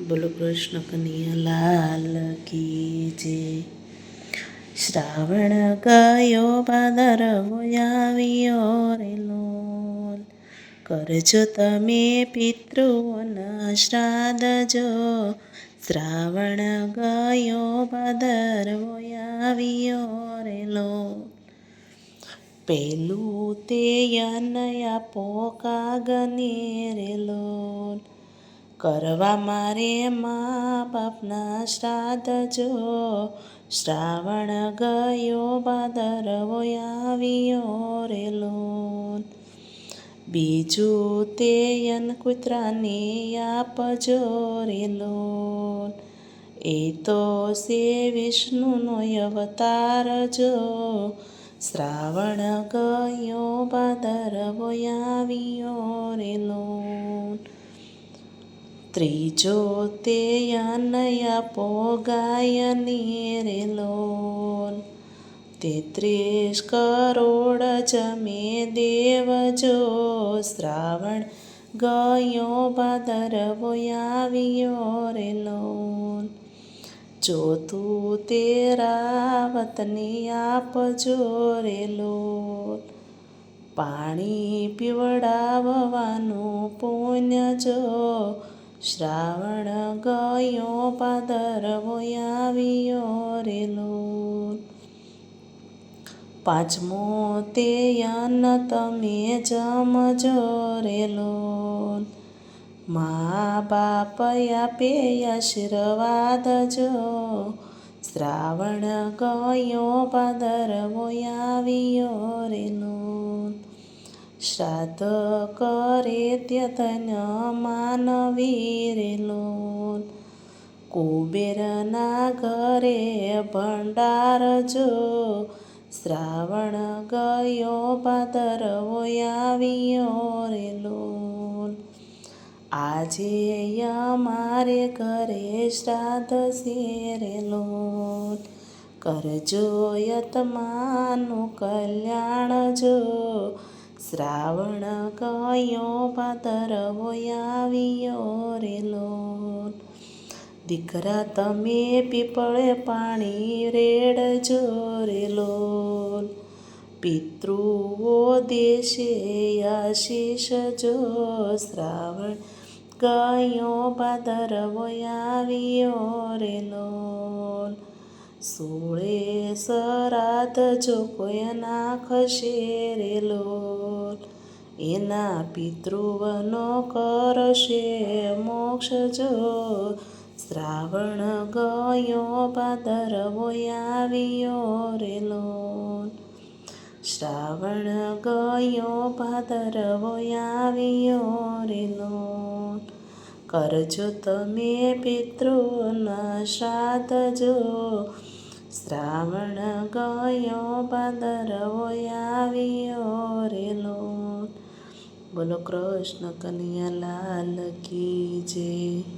બોલો કૃષ્ણ કનૈયા, લાલ કી જે શ્રાવણ ગયો ભાદરવો આવ્યો રે લોલ. કરજો તમે પિતૃઓના શ્રાદ્ધ જો શ્રાવણ ગયો ભાદરવો આવ્યો રે લોલ. પેલું તે યન આપો કાગને રે લોલ. કરવા મારે મા બાપના શ્રાદ્ધ જો. શ્રાવણ ગયો બાદરવો આવ્યો રે લોન. બીજું તે યન કૂતરાને આપજો રે લોન. એ તો સે વિષ્ણુનો અવતાર જો. શ્રાવણ ગયો બાદરવો આવ્યો રે લોલ ત્રીજો તે અનયા પોગાયની રે લોલ તેત્રીસ કરોડ જમે દેવજો શ્રાવણ ગયો ભાદરવો આવ્યો રે લોન ચોથું તે રાવતને આપજો રે લોન પાણી પીવડાવવાનું પુણ્ય જો શ્રાવણ ગયો પાદરવો આવ્યો રે લોલ. પાંચમો તે યાન તમે જમજો રે લોલ. મા બાપ આપે આશીર્વાદ જો. શ્રાવણ ગયો પાદરવો આવ્યો રે શ્રાદ્ધ કરે ત્યતન માનવી રે લોલ કુબેરના ઘરે ભંડાર જો શ્રાવણ ગયો ભાદરવો આવ્યો રે લોલ આજે અમારે ઘરે શ્રાદ્ધ છે રે લોલ કરજો યતમાનું કલ્યાણ જો શ્રાવણ કયો ભાદરવો આવ્યો રે લોલ દીકરા, તમે પીપળે પાણી રેડજો રે લોલ પિતૃઓ દેશે આશીષ જો શ્રાવણ કયો ભાદરવો આવ્યો રે લોલ સોળે સરાત જો કોઈ નાખશે રે લોલ, એના પિતૃવનો કરશે મોક્ષ જો. શ્રાવણ ગયો પાદરવો આવ્યો રે લોલ. શ્રાવણ ગયો પાદરવો આવ્યો રે લોલ. કરજો તમે પિતૃના શ્રાદ્ધ જો. શ્રાવણ ગયો પાંદરવો આવ્યો રે બોલો કૃષ્ણ કનૈયા લાલ કી જય.